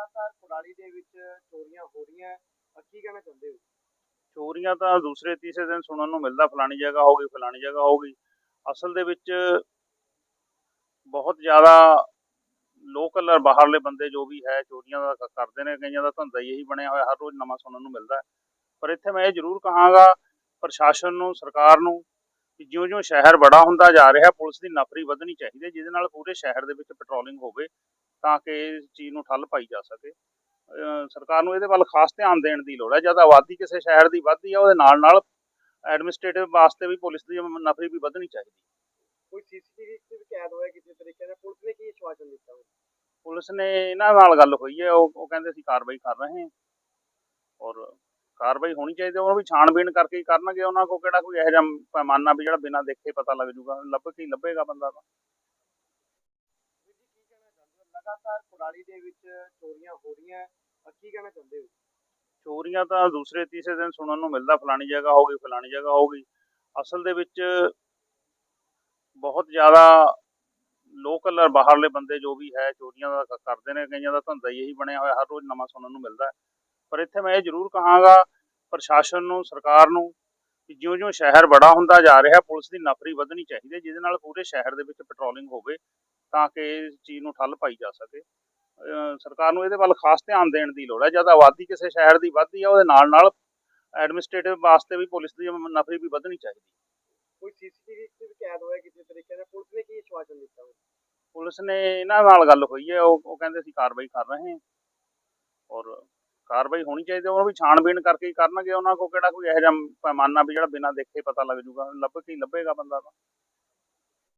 ਲਗਾਤਾਰ ਕੁਰਾਲੀ ਦੇ ਵਿੱਚ ਚੋਰੀਆਂ ਹੋ ਰਹੀਆਂ ਕੀ ਕਹਿਣਾ ਚਾਹੁੰਦੇ ਹੋ? ਚੋਰੀਆਂ ਤਾਂ ਦੂਸਰੇ ਤੀਸਰੇ ਦਿਨ ਸੁਣਨ ਨੂੰ ਮਿਲਦਾ, ਫਲਾਣੀ ਜਗ੍ਹਾ ਹੋ ਗਈ, ਫਲਾਣੀ ਜਗ੍ਹਾ ਹੋ ਗਈ। ਅਸਲ ਦੇ ਵਿੱਚ ਬਹੁਤ ਜ਼ਿਆਦਾ ਲੋਕਲ ਬਾਹਰਲੇ ਬੰਦੇ ਜੋ ਵੀ ਹੈ, ਚੋਰੀਆਂ ਦਾ ਕਰਦੇ ਨੇ, ਕਈਆਂ ਦਾ ਧੰਦਾ ਹੀ ਇਹੀ ਬਣਿਆ ਹੋਇਆ, ਹਰ ਰੋਜ਼ ਨਵਾਂ ਸੁਣਨ ਨੂੰ ਮਿਲਦਾ ਹੈ। ਪਰ ਇੱਥੇ ਮੈਂ ਇਹ ਜ਼ਰੂਰ ਕਹਾਂਗਾ, ਪ੍ਰਸ਼ਾਸਨ ਨੂੰ, ਸਰਕਾਰ ਨੂੰ ਕਿ ਜਿਉਂ-ਜਿਉਂ ਸ਼ਹਿਰ ਬੜਾ ਹੁੰਦਾ ਜਾ ਰਿਹਾ, ਪੁਲਿਸ ਦੀ ਨਫਰੀ ਵਧਣੀ ਚਾਹੀਦੀ ਹੈ, ਜਿਹਦੇ ਨਾਲ ਪੂਰੇ ਸ਼ਹਿਰ ਦੇ ਵਿੱਚ ਪੈਟਰੋਲਿੰਗ ਹੋਵੇ। ਤਾਂ ਕਿ ਇਸ ਚੀਜ਼ ਨੂੰ ਠੱਲ ਪਾਈ ਜਾ ਸਕੇ। ਸਰਕਾਰ ਨੂੰ ਇਹਦੇ ਵੱਲ ਖਾਸ ਧਿਆਨ ਦੇਣ ਦੀ ਲੋੜ ਹੈ। ਜਦ ਆਬਾਦੀ ਕਿਸੇ ਸ਼ਹਿਰ ਦੀ ਵੱਧਦੀ ਹੈ ਉਹਦੇ ਨਾਲ ਨਾਲ ਐਡਮਿਨਿਸਟ੍ਰੇਟਿਵ ਵਾਸਤੇ ਵੀ ਪੁਲਿਸ ਦੀ ਨਫਰੀ ਵੀ ਵਧਣੀ ਚਾਹੀਦੀ। ਕੋਈ ਸੀਸੀਟੀਵੀ ਤੇ ਵੀ ਕੈਦ ਹੋਇਆ ਕਿਸੇ ਤਰੀਕੇ ਨਾਲ? ਪੁਲਿਸ ਨੇ ਕੀ ਆਸ਼ਵਾਸਨ ਦਿੱਤਾ? ਪੁਲਿਸ ਨੇ ਇਹਨਾਂ ਨਾਲ ਗੱਲ ਹੋਈ ਹੈ। ਉਹ ਉਹ ਕਹਿੰਦੇ ਅਸੀਂ ਕਾਰਵਾਈ ਕਰ ਰਹੇ ਹਾਂ। ਔਰ ਕਾਰਵਾਈ ਹੋਣੀ ਚਾਹੀਦੀ ਹੈ, ਉਹ ਵੀ ਛਾਣਬੀਣ ਕਰਕੇ ਹੀ ਕਰਨਗੇ। ਉਹਨਾਂ ਕੋ ਕਿਹੜਾ ਕੋਈ ਇਹੋ ਜਿਹਾ ਪੈਮਾਨਾ ਵੀ ਜਿਹੜਾ ਬਿਨਾਂ ਦੇਖੇ ਪਤਾ ਲੱਗ ਜੂਗਾ। ਲੱਭ ਕੇ ਹੀ ਲੱਭੇਗਾ ਬੰਦਾ ਤਾਂ ਵੀਰ ਜੀ ਕੀ ਕਹਿਣਾ ਚਾਹੁੰਦੇ ਹੋ ਲਗਾਤਾਰ ਕੁਰਾਲੀ ਦੇ ਵਿੱਚ ਚੋਰੀਆਂ ਹੋ ਰਹੀਆਂ ਕੀ ਕਹਿਣਾ ਚਾਹੁੰਦੇ ਹੋ? ਚੋਰੀਆਂ ਤਾਂ ਦੂਸਰੇ ਤੀਸਰੇ ਦਿਨ ਸੁਣਨ ਨੂੰ ਮਿਲਦਾ, ਫਲਾਣੀ ਜਗ੍ਹਾ ਹੋ ਗਈ, ਫਲਾਣੀ ਜਗ੍ਹਾ ਹੋ ਗਈ। ਅਸਲ ਦੇ ਵਿੱਚ ਬਹੁਤ ਜ਼ਿਆਦਾ ਲੋਕਲ ਬਾਹਰਲੇ ਬੰਦੇ ਜੋ ਵੀ ਹੈ, ਚੋਰੀਆਂ ਦਾ ਕਰਦੇ ਨੇ, ਕਈਆਂ ਦਾ ਧੰਦਾ ਹੀ ਇਹੀ ਬਣਿਆ ਹੋਇਆ, ਹਰ ਰੋਜ਼ ਨਵਾਂ ਸੁਣਨ ਨੂੰ ਮਿਲਦਾ ਪਰ ਇੱਥੇ ਮੈਂ ਇਹ ਜ਼ਰੂਰ ਕਹਾਂਗਾ, ਪ੍ਰਸ਼ਾਸਨ ਨੂੰ, ਸਰਕਾਰ ਨੂੰ ਕਿ ਜਿਉਂ-ਜਿਉਂ ਸ਼ਹਿਰ ਬੜਾ ਹੁੰਦਾ ਜਾ ਰਿਹਾ, ਪੁਲਿਸ ਦੀ ਨਫਰੀ ਵਧਣੀ ਚਾਹੀਦੀ ਹੈ, ਜਿਹਦੇ ਨਾਲ ਪੂਰੇ ਸ਼ਹਿਰ ਦੇ ਵਿੱਚ ਪੈਟਰੋਲਿੰਗ ਹੋਵੇ। ਤਾਂ ਕਿ ਇਸ ਚੀਜ਼ ਨੂੰ ਠੱਲ ਪਾਈ ਜਾ ਸਕੇ। ਸਰਕਾਰ ਨੂੰ ਇਹਦੇ ਵੱਲ ਖਾਸ ਧਿਆਨ ਦੇਣ ਦੀ ਲੋੜ ਹੈ। ਜਦ ਆਬਾਦੀ ਕਿਸੇ ਸ਼ਹਿਰ ਦੀ ਵੱਧਦੀ ਹੈ ਉਹਦੇ ਨਾਲ ਨਾਲ ਐਡਮਿਨਿਸਟ੍ਰੇਟਿਵ ਵਾਸਤੇ ਵੀ ਪੁਲਿਸ ਦੀ ਨਫਰੀ ਵੀ ਵਧਣੀ ਚਾਹੀਦੀ। ਕੋਈ ਸੀਸੀਟੀਵੀ ਤੇ ਵੀ ਕੈਦ ਹੋਇਆ ਕਿਸੇ ਤਰੀਕੇ ਨਾਲ? ਪੁਲਿਸ ਨੇ ਕੀ ਆਸ਼ਵਾਸਨ ਦਿੱਤਾ? ਪੁਲਿਸ ਨੇ ਇਹਨਾਂ ਨਾਲ ਗੱਲ ਹੋਈ ਹੈ। ਉਹ ਉਹ ਕਹਿੰਦੇ ਅਸੀਂ ਕਾਰਵਾਈ ਕਰ ਰਹੇ ਹਾਂ। ਔਰ ਕਾਰਵਾਈ ਹੋਣੀ ਚਾਹੀਦੀ ਹੈ, ਉਹ ਵੀ ਛਾਣਬੀਣ ਕਰਕੇ ਹੀ ਕਰਨਗੇ। ਉਹਨਾਂ ਕੋ ਕਿਹੜਾ ਕੋਈ ਇਹੋ ਜਿਹਾ ਪੈਮਾਨਾ ਵੀ ਜਿਹੜਾ ਬਿਨਾਂ ਦੇਖੇ ਪਤਾ ਲੱਗ ਜੂਗਾ। ਲੱਭ ਕੇ ਹੀ ਲੱਭੇਗਾ ਬੰਦਾ ਤਾਂ।